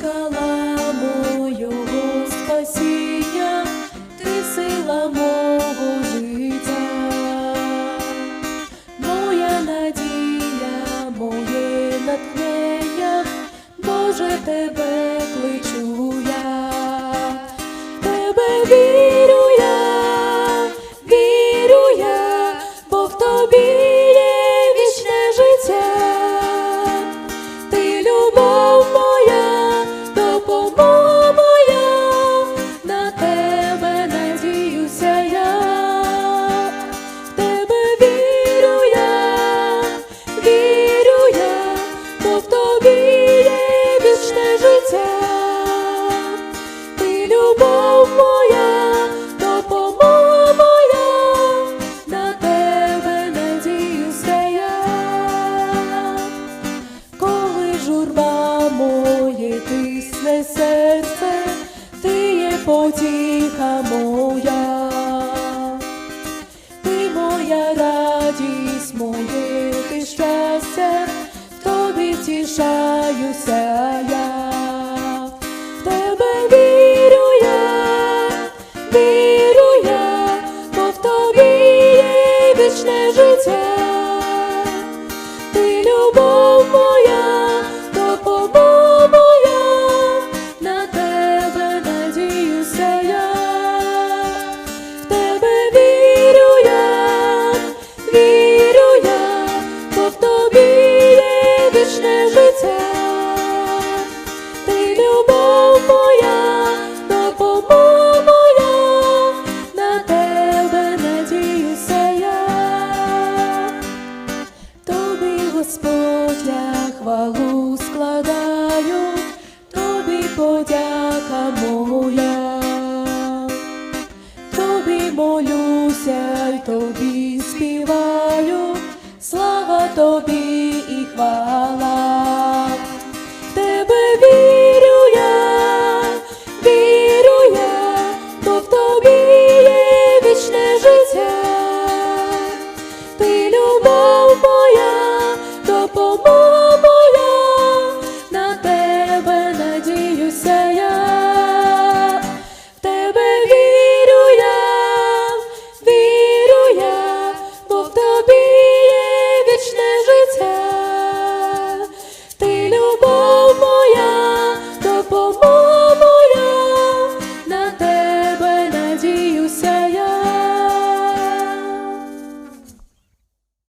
скала мого спасіння, ти сила мого життя, моя надія, моє натхнення, Боже тебе кличу я, тебе вірю я, вірю я, бо в тобі. моє серце, ти є потіха моя, ти моя радість моє, ти щастя, в тобі тішаюся я, в тебе вірю я, вірю в тобі вічне життя, ти любов. 下一道题